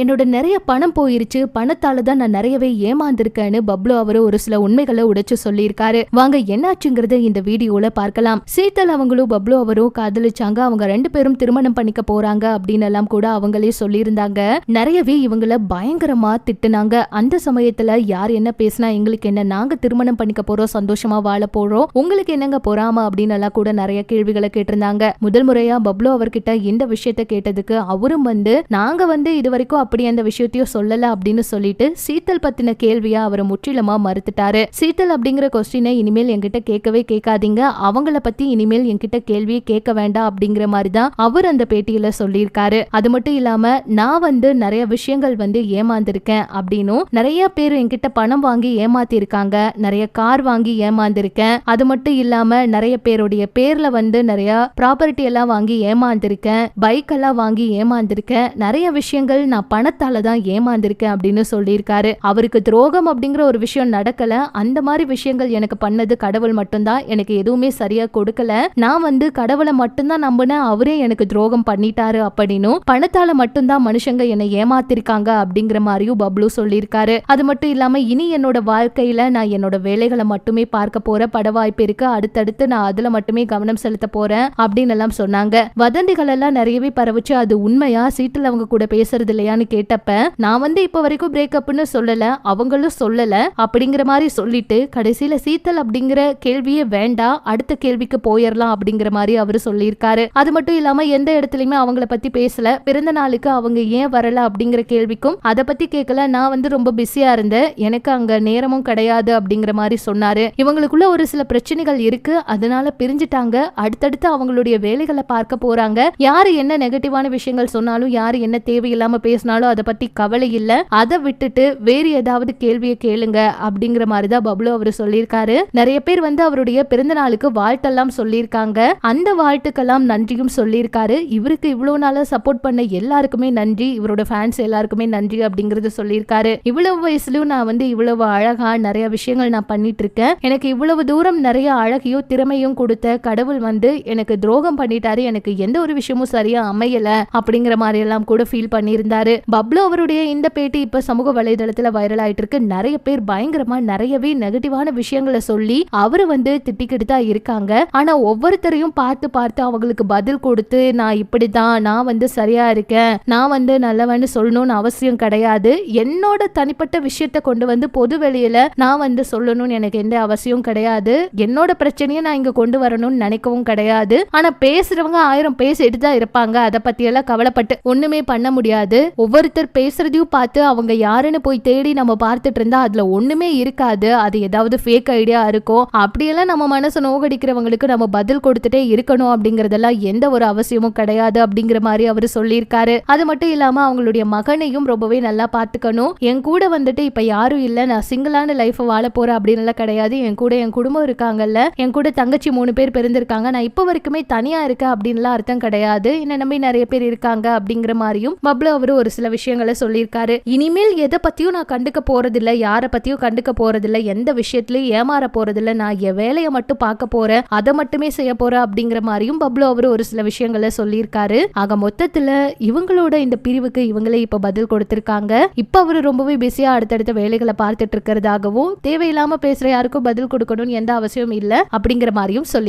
என்னோட நிறைய பணம் போயிருச்சு. பணத்தால தான் நான் நிறையவே ஏமாந்திருக்கேன்னு பப்ளு அவரு ஒரு சில உண்மைகளை உடைச்சு சொல்லியிருக்காரு. வாங்க என்னாச்சுங்கிறத இந்த வீடியோல பார்க்கலாம். சீத்தல் அவங்களும் பப்ளு அவரும் காதலிச்சாங்க. அவங்க ரெண்டு பேரும் திருமணம் பண்ணிக்க போறாங்க அப்படின்னு எல்லாம் கூட அவங்களே சொல்லியிருந்தாங்க. நிறையவே இவங்கள பயங்கரமா திட்டுனாங்க. அந்த சமயத்துல யார் என்ன பேசினா எங்களுக்கு என்ன நாங்க திருமணம் பண்ணிக்க போறோம் சந்தோஷமா வாழ போறோம் உங்களுக்கு என்னங்க பொறாம அப்படின்னு எல்லாம் கூட நிறைய கேள்விகளை கேட்டிருந்தாங்க. முதல் முறையா பப்ளு அவர்கிட்ட இந்த விஷயத்த கேட்டதுக்கு அவரும் வந்து நாங்க வந்து இது வரைக்கும் அப்படி அந்த விஷயத்தையும் சொல்லல அப்படின்னு சொல்லிட்டு சீத்தல் பத்தின கேள்வியா அவர் முற்றிலுமா மறுத்துட்டாரு. சீத்தல் அப்படிங்கிற கொஸ்டினை இனிமேல் என்கிட்ட கேட்கவே கேட்காதீங்க. அவங்கள பத்தி இனிமேல் என்கிட்ட கேள்வியை கேட்க வேண்டாம் அப்படிங்கிற மாதிரி தான் அவர் அந்த பேட்டியில சொல்லியிருக்காரு. அது மட்டும் இல்லாம நான் வந்து நிறைய விஷயங்கள் வந்து ஏமாந்திருக்கேன் அப்படின்னும் நிறைய பேர் என்கிட்ட பணம் வாங்கி ஏமாத்தி இருக்காங்க நிறைய கார் வாங்கி ஏமாந்திருக்கேன். அது மட்டும் இல்லாம நிறைய பேருடைய பேர்ல வந்து நிறைய ப்ராப்பர்ட்டி எல்லாம் வாங்கி ஏமாந்திருக்கேன். பைக் எல்லாம் வாங்கி ஏமாந்திருக்கேன். நிறைய விஷயங்கள் நான் பணத்தால தான் ஏமாந்திருக்கேன் அப்படின்னு சொல்லியிருக்காரு. அவருக்கு துரோகம் அப்படிங்கிற ஒரு விஷயம் நடக்கல. அந்த மாதிரி விஷயங்கள் எனக்கு பண்ணது கடவுள் மட்டும்தான். எனக்கு எதுவுமே சரியா கொடுக்கல. நான் வந்து கடவுளை மட்டும்தான் நம்பினேன். அவரே எனக்கு துரோகம் பண்ணிட்டாரு அப்படின்னும் பணத்தால மட்டும்தான் மனுஷங்க என்னை ஏமாத்திருக்காங்க அப்படிங்கிற மாதிரியும் பப்ளு சொல்லியிருக்காரு. அது மட்டும் இல்லாம இனி என்னோட வாழ்க்கையில நான் என்னோட வேலைகளை மட்டுமே பார்க்க போற பட வாய்ப்பு இருக்கு. அடுத்தடுத்து நான் அதுல மட்டுமே கவனம் செலுத்த போறேன் அப்படின்னு எல்லாம் சொன்னாங்க. வதந்திகள் எல்லாம் நிறையவே பரவுச்சு. அது உண்மையா? சீட்டில் அவங்க கூட பேசுறது இல்லையான்னு கேட்டப்ப நான் வந்து இப்ப வரைக்கும் பிரேக்கப்னு சொல்லல அவங்களும் சொல்லல அப்படிங்கிற மாதிரி சொல்லிட்டு கடைசியில சீத்தல் அப்படிங்கிற கேள்வியே வேண்டாம் அடுத்த கேள்விக்கு போயிடலாம் அப்படிங்கிற மாதிரி அவர் சொல்லியிருக்காரு. அது மட்டும் இல்லாம எந்த இடத்துலயுமே அவங்கள பத்தி பேசல. பிறந்த நாளுக்கு அவங்க ஏன் வரல அப்படிங்கிற கேள்விக்கும் அதை பத்தி கேட்கல. நான் வந்து ரொம்ப பிஸியா இருந்தேன். எனக்கு அங்க நேரமும் கிடையாது அப்படிங்கிற மாதிரி சொன்னாரு. இவங்களுக்குள்ள ஒரு சில பிரச்சனைகள் இருக்கு. அதனால பிரிஞ்சுட்டாங்க. அடுத்தடுத்து அவங்களுடைய வேலைகளை பார்க்க போறாங்க. யாரு என்ன நெகட்டிவான விஷயங்கள் சொன்னாலும் யாரு என்ன தேவையில்லாம பேசினாலும் அதை பத்தி கவலை இல்லை. அதை விட்டுட்டு வேறு ஏதாவது கேள்வியை கேளுங்க அப்படிங்கிற மாதிரி தான் பப்ளு அவர் சொல்லியிருக்காரு. நிறைய பேர் வந்து அவருடைய பிறந்த நாளுக்கு வாழ்த்தெல்லாம் சொல்லியிருக்காங்க. அந்த வாழ்த்துக்கெல்லாம் நன்றியும் சொல்லியிருக்காரு. இவருக்கு இவ்வளவு நாளாக சப்போர்ட் பண்ண எல்லாருக்குமே நன்றி. இவரோட ஃபேன்ஸ் எல்லாருக்குமே நன்றி அப்படிங்கறது சொல்லியிருக்காரு. இவ்வளவு வயசுலயும் நான் வந்து இவ்வளவு அழகா நிறைய விஷயங்கள் நான் பண்ணிட்டு இருக்கேன் எனக்கு இவ்வளவு தூரம் நிறைய அழகையும் திறமையும் கொடுத்த கடவுள் வந்து எனக்கு துரோகம் பண்ணிட்டாரு. எனக்கு எந்த ஒரு விஷயமும் சரியா அமையல அப்படிங்கிற மாதிரி எல்லாம் கூட ஃபீல் பண்ணியிருந்தாரு. பப்ளு அவருடைய இந்த பேட்டி இப்ப சமூக வலைதளத்துல வைரல் ஆயிட்டு இருக்கு. நிறைய பேர் பயங்கரமா நிறையவே நெகட்டிவான விஷயங்களை சொல்லி அவரு வந்து திட்டிக்கிட்டு தான் இருக்காங்க. ஆனா ஒவ்வொருத்தரையும் பார்த்து பார்த்து அவங்களுக்கு பதில் கொடுத்து நான் இப்படிதான் நான் வந்து சரியா இருக்கேன் நான் வந்து நல்லவன்னு சொல்லணும்னு அவசியம் கிடையாது. என்னோட தனிப்பட்ட விஷயத்த கொண்டு வந்து பொது வெளியில நான் வந்து சொல்லணும்னு எனக்கு எந்த அவசியம் கிடையாது. என்னோட பிரச்சனையை நான் இங்க கொண்டு வரணும்னு நினைக்கவும் கிடையாது. ஆனா பேசுறவங்க ஆயிரம் பேசிட்டு தான் இருப்பாங்க. அதை பத்தி எல்லாம் கவலைப்பட்டு ஒண்ணுமே பண்ண முடியாது. ஒவ்வொருத்தர் பேசுறதையும் பார்த்து அவங்க யாருன்னு போய் தேடி நம்ம பார்த்துட்டு இருந்தா அதுல ஒண்ணுமே இருக்காது. அது ஏதாவது ஃபேக் ஐடியா இருக்கும் அப்படியெல்லாம் நம்ம மனசு நோகடிக்கிறவங்களுக்கு நம்ம பதில் கொடுத்துட்டே இருக்கணும் அப்படிங்கறதெல்லாம் எந்த ஒரு அவசியமும் கிடையாது அப்படிங்கிற மாதிரி அவர் சொல்லியிருக்காரு. அது மட்டும் இல்லாம அவங்களுடைய மகனையும் ரொம்பவே நல்லா பார்த்துக்கணும். என் கூட வந்துட்டு இப்ப யாரும் இல்ல நான் சிங்கிளான லைஃப் வாழ போறேன் அப்படின்னு எல்லாம் கிடையாது. என் கூட என் குடும்பம் இருக்காங்கல்ல என் கூட தங்கச்சி மூணு பேர் பிறந்திருக்காங்க நான் இப்போ வரைக்குமே தனியா இருக்கேன் அப்படின்லாம் அர்த்தம் கிடையாது. என்ன நம்பி நிறைய பேர் இருக்காங்க அப்படிங்கிற மாதிரியும் பப்ளு அவரு ஒரு சில விஷயங்களை சொல்லியிருக்காரு. இனிமேல் எதை பத்தியும் நான் கண்டுக்க போறதில்ல யாரை பத்தியும் கண்டுக்க போறதில்ல எந்த விஷயத்திலயும் ஏமாற போறதில்ல நான் என் வேலையை மட்டும் பார்க்க போறேன் அதை மட்டுமே செய்ய போறேன் அப்படிங்கிற மாதிரியும் பப்ளு அவரு ஒரு சில விஷயங்களை சொல்லியிருக்காரு. ஆக மொத்தத்துல இவங்களோட இந்த பிரிவுக்கு இவங்களே இப்ப பதில் கொடுத்திருக்காங்க. இப்ப அவரு ரொம்பவே பிஸியா அடுத்தடுத்த வேலைகளை பார்த்துட்டு இருக்கிறதாகவும் தேவையில்லாம பேசுற யாருக்கும் பதில் கொடுக்கணும்னு எந்த அவசியம் இல்ல அப்படிங்கிற மாதிரியும் சொல்லியிருக்காரு.